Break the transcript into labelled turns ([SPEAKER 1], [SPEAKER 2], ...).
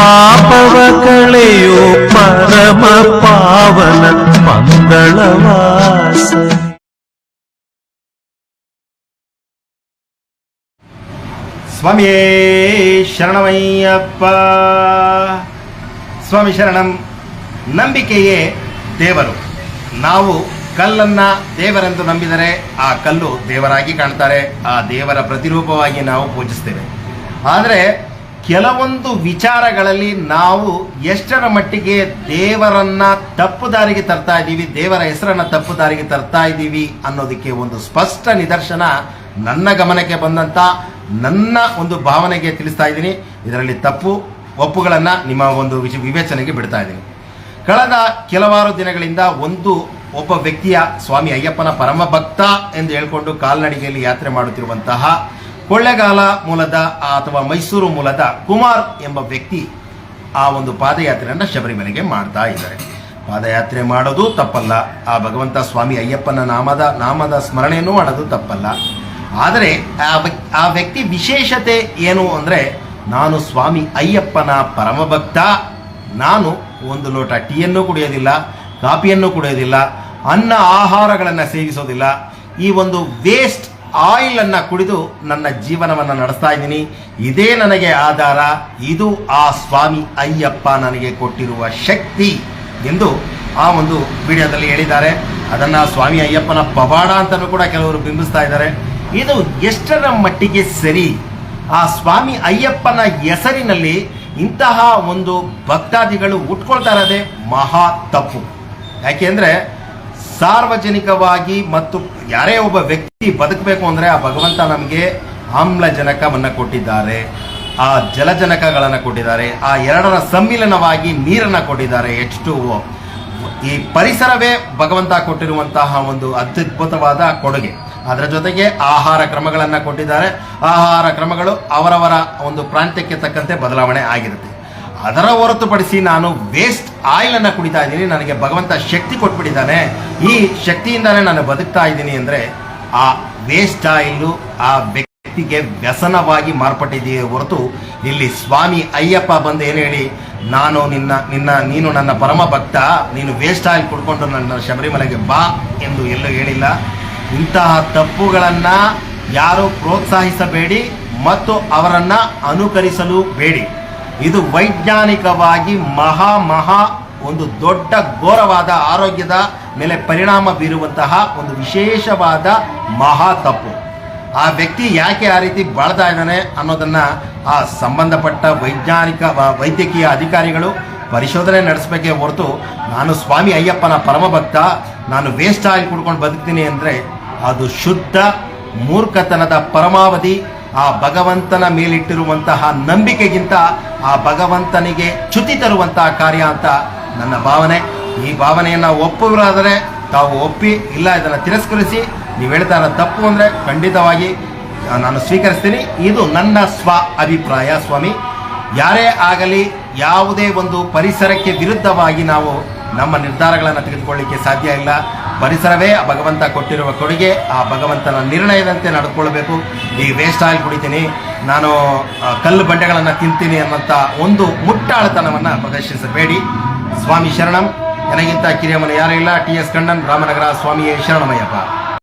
[SPEAKER 1] ಪಾಪವ ಕಳೆಯೋ ಪರಮ ಪಾವನ ಮಂಗಳವಾಸ.
[SPEAKER 2] ಸ್ವಾಮಿಯೇ ಶರಣಮಯ್ಯಪ್ಪ. ಸ್ವಾಮಿ ಶರಣಂ, ನಂಬಿಕೆಯೇ ದೇವರು. ನಾವು ಕಲ್ಲನ್ನ ದೇವರೆಂದು ನಂಬಿದರೆ ಆ ಕಲ್ಲು ದೇವರಾಗಿ ಕಾಣ್ತಾರೆ. ಆ ದೇವರ ಪ್ರತಿರೂಪವಾಗಿ ನಾವು ಪೂಜಿಸ್ತೇವೆ. ಆದರೆ ಕೆಲವೊಂದು ವಿಚಾರಗಳಲ್ಲಿ ನಾವು ಎಷ್ಟರ ಮಟ್ಟಿಗೆ ದೇವರನ್ನ ತಪ್ಪು ದಾರಿಗೆ ತರ್ತಾ ಇದ್ದೀವಿ, ದೇವರ ಹೆಸರನ್ನ ತಪ್ಪು ದಾರಿಗೆ ತರ್ತಾ ಇದ್ದೀವಿ ಅನ್ನೋದಕ್ಕೆ ಒಂದು ಸ್ಪಷ್ಟ ನಿದರ್ಶನ ನನ್ನ ಗಮನಕ್ಕೆ ಬಂದಂತ ನನ್ನ ಒಂದು ಭಾವನೆಗೆ ತಿಳಿಸ್ತಾ ಇದ್ದೀನಿ. ಇದರಲ್ಲಿ ತಪ್ಪು ಒಪ್ಪುಗಳನ್ನು ನಿಮ್ಮ ಒಂದು ವಿವೇಚನೆಗೆ ಬಿಡ್ತಾ ಇದ್ದೀನಿ. ಕಳೆದ ಕೆಲವಾರು ದಿನಗಳಿಂದ ಒಂದು ಒಬ್ಬ ವ್ಯಕ್ತಿಯ ಸ್ವಾಮಿ ಅಯ್ಯಪ್ಪನ ಪರಮ ಭಕ್ತ ಎಂದು ಹೇಳಿಕೊಂಡು ಕಾಲ್ನಡಿಗೆಯಲ್ಲಿ ಯಾತ್ರೆ ಮಾಡುತ್ತಿರುವಂತಹ ಕೊಳ್ಳೆಗಾಲ ಮೂಲದ ಅಥವಾ ಮೈಸೂರು ಮೂಲದ ಕುಮಾರ್ ಎಂಬ ವ್ಯಕ್ತಿ ಆ ಒಂದು ಪಾದಯಾತ್ರೆಯನ್ನು ಶಬರಿಮಲೆಗೆ ಮಾಡ್ತಾ ಇದ್ದಾರೆ. ಪಾದಯಾತ್ರೆ ಮಾಡೋದು ತಪ್ಪಲ್ಲ. ಆ ಭಗವಂತ ಸ್ವಾಮಿ ಅಯ್ಯಪ್ಪನ ನಾಮದ ನಾಮದ ಸ್ಮರಣೆಯನ್ನು ಮಾಡೋದು ತಪ್ಪಲ್ಲ. ಆದರೆ ಆ ವ್ಯಕ್- ಆ ವ್ಯಕ್ತಿ ವಿಶೇಷತೆ ಏನು ಅಂದರೆ ನಾನು ಸ್ವಾಮಿ ಅಯ್ಯಪ್ಪನ ಪರಮಭಕ್ತ. ನಾನು ಒಂದು ಲೋಟ ಟೀಯನ್ನು ಕುಡಿಯೋದಿಲ್ಲ, ಕಾಫಿಯನ್ನು ಕುಡಿಯೋದಿಲ್ಲ, ಅನ್ನ ಆಹಾರಗಳನ್ನು ಸೇವಿಸೋದಿಲ್ಲ. ಈ ಒಂದು ವೇಸ್ಟ್ ಆಯಿಲ್ ಅನ್ನ ಕುಡಿದು ನನ್ನ ಜೀವನವನ್ನು ನಡೆಸ್ತಾ ಇದ್ದೀನಿ. ಇದೇ ನನಗೆ ಆಧಾರ. ಇದು ಆ ಸ್ವಾಮಿ ಅಯ್ಯಪ್ಪ ನನಗೆ ಕೊಟ್ಟಿರುವ ಶಕ್ತಿ ಎಂದು ಆ ಒಂದು ವಿಡಿಯೋದಲ್ಲಿ ಹೇಳಿದ್ದಾರೆ. ಅದನ್ನ ಸ್ವಾಮಿ ಅಯ್ಯಪ್ಪನ ಪವಾಡ ಅಂತಲೂ ಕೂಡ ಕೆಲವರು ಬಿಂಬಿಸ್ತಾ ಇದ್ದಾರೆ. ಇದು ಎಷ್ಟರ ಮಟ್ಟಿಗೆ ಸರಿ? ಆ ಸ್ವಾಮಿ ಅಯ್ಯಪ್ಪನ ಹೆಸರಿನಲ್ಲಿ ಇಂತಹ ಒಂದು ಭಕ್ತಾದಿಗಳು ಉಟ್ಕೊಳ್ತಾ ಇರೋದೇ ಮಹಾ ತಪ್ಪು. ಯಾಕೆಂದ್ರೆ ಸಾರ್ವಜನಿಕವಾಗಿ ಮತ್ತು ಯಾರೇ ಒಬ್ಬ ವ್ಯಕ್ತಿ ಬದುಕಬೇಕು ಅಂದರೆ ಆ ಭಗವಂತ ನಮಗೆ ಆಮ್ಲಜನಕವನ್ನು ಕೊಟ್ಟಿದ್ದಾರೆ, ಆ ಜಲಜನಕಗಳನ್ನು ಕೊಟ್ಟಿದ್ದಾರೆ, ಆ ಎರಡರ ಸಮ್ಮಿಲನವಾಗಿ ನೀರನ್ನು ಕೊಟ್ಟಿದ್ದಾರೆ. ಎಚ್ ಟು ಈ ಪರಿಸರವೇ ಭಗವಂತ ಕೊಟ್ಟಿರುವಂತಹ ಒಂದು ಅತ್ಯದ್ಭುತವಾದ ಕೊಡುಗೆ. ಅದರ ಜೊತೆಗೆ ಆಹಾರ ಕ್ರಮಗಳನ್ನು ಕೊಟ್ಟಿದ್ದಾರೆ. ಆಹಾರ ಕ್ರಮಗಳು ಅವರವರ ಒಂದು ಪ್ರಾಂತ್ಯಕ್ಕೆ ತಕ್ಕಂತೆ ಬದಲಾವಣೆ ಆಗಿರುತ್ತೆ. ಅದರ ಹೊರತುಪಡಿಸಿ ನಾನು ವೇಸ್ಟ್ ಆಯಿಲ್ ಅನ್ನ ಕುಡಿತಾ ಇದ್ದೀನಿ. ನನಗೆ ಭಗವಂತ ಶಕ್ತಿ ಕೊಟ್ಬಿಟ್ಟಿದ್ದಾನೆ. ಈ ಶಕ್ತಿಯಿಂದಾನೇ ನಾನು ಬದುಕ್ತಾ ಇದ್ದೀನಿ ಅಂದ್ರೆ ಆ ವೇಸ್ಟ್ ಆಯಿಲ್ ಆ ವ್ಯಕ್ತಿಗೆ ವ್ಯಸನವಾಗಿ ಮಾರ್ಪಟ್ಟಿದೆಯೇ ಹೊರತು ಇಲ್ಲಿ ಸ್ವಾಮಿ ಅಯ್ಯಪ್ಪ ಬಂದು ಏನು ಹೇಳಿ, ನಾನು ನಿನ್ನ ನಿನ್ನ, ನೀನು ನನ್ನ ಪರಮ ಭಕ್ತ. ನೀನು ವೇಸ್ಟ್ ಆಯಿಲ್ ಕುಡ್ಕೊಂಡು ನನ್ನ ಶಬರಿಮಲೆಗೆ ಬಾ ಎಂದು ಎಲ್ಲೂ ಹೇಳಿಲ್ಲ. ಇಂತಹ ತಪ್ಪುಗಳನ್ನ ಯಾರು ಪ್ರೋತ್ಸಾಹಿಸಬೇಡಿ ಮತ್ತು ಅವರನ್ನ ಅನುಕರಿಸಲು ಬೇಡಿ. ಇದು ವೈಜ್ಞಾನಿಕವಾಗಿ ಮಹಾ ಮಹಾ ಒಂದು ದೊಡ್ಡ ಘೋರವಾದ ಆರೋಗ್ಯದ ಮೇಲೆ ಪರಿಣಾಮ ಬೀರುವಂತಹ ಒಂದು ವಿಶೇಷವಾದ ಮಹಾ ತಪ್ಪು. ಆ ವ್ಯಕ್ತಿ ಯಾಕೆ ಆ ರೀತಿ ಬಾಳ್ತಾ ಇದ್ದಾನೆ ಅನ್ನೋದನ್ನು ಆ ಸಂಬಂಧಪಟ್ಟ ವೈಜ್ಞಾನಿಕ ವೈದ್ಯಕೀಯ ಅಧಿಕಾರಿಗಳು ಪರಿಶೋಧನೆ ನಡೆಸಬೇಕೇ ಹೊರತು ನಾನು ಸ್ವಾಮಿ ಅಯ್ಯಪ್ಪನ ಪರಮ ಭಕ್ತ ನಾನು ವೇಸ್ಟ್ ಆಗಿ ಕುಡ್ಕೊಂಡು ಬದುಕ್ತೀನಿ ಅಂದರೆ ಅದು ಶುದ್ಧ ಮೂರ್ಖತನದ ಪರಮಾವಧಿ ಆ ಭಗವಂತನ ಮೇಲಿಟ್ಟಿರುವಂತಹ ನಂಬಿಕೆಗಿಂತ ಆ ಭಗವಂತನಿಗೆ ಚ್ಯುತಿ ತರುವಂತಹ ಕಾರ್ಯ ಅಂತ ನನ್ನ ಭಾವನೆ. ಈ ಭಾವನೆಯನ್ನು ಒಪ್ಪುವರಾದರೆ ತಾವು ಒಪ್ಪಿ ಇಲ್ಲ ಇದನ್ನು ತಿರಸ್ಕರಿಸಿ ನೀವು ಹೇಳ್ತಾ ತಪ್ಪು ಅಂದರೆ ಖಂಡಿತವಾಗಿ ನಾನು ಸ್ವೀಕರಿಸ್ತೀನಿ. ಇದು ನನ್ನ ಸ್ವ ಅಭಿಪ್ರಾಯ ಸ್ವಾಮಿ. ಯಾರೇ ಆಗಲಿ ಯಾವುದೇ ಒಂದು ಪರಿಸರಕ್ಕೆ ವಿರುದ್ಧವಾಗಿ ನಾವು ನಮ್ಮ ನಿರ್ಧಾರಗಳನ್ನು ತೆಗೆದುಕೊಳ್ಳಿಕ್ಕೆ ಸಾಧ್ಯ ಇಲ್ಲ. ಪರಿಸರವೇ ಆ ಭಗವಂತ ಕೊಟ್ಟಿರುವ ಕೊಡುಗೆ, ಆ ಭಗವಂತನ ನಿರ್ಣಯದಂತೆ ನಡೆದುಕೊಳ್ಬೇಕು ಈ ವೇಸ್ಟ್ ಆಯಿಲ್ ಕುಡಿತೀನಿ, ನಾನು ಕಲ್ಲು ಬಂಡೆಗಳನ್ನು ತಿಂತೀನಿ ಅನ್ನೋಂಥ ಒಂದು ಮುಟ್ಟಾಳತನವನ್ನು ಪ್ರದರ್ಶಿಸಬೇಡಿ. ಸ್ವಾಮಿ ಶರಣಂ. ನನಗಿಂತ ಕಿರಿಯಮ್ಮನ ಯಾರೂ ಇಲ್ಲ. ಟಿ ಎಸ್ ಕಣ್ಣನ್, ರಾಮನಗರ ಸ್ವಾಮಿಯೇ ಶರಣಮಯ್ಯಪ್ಪ.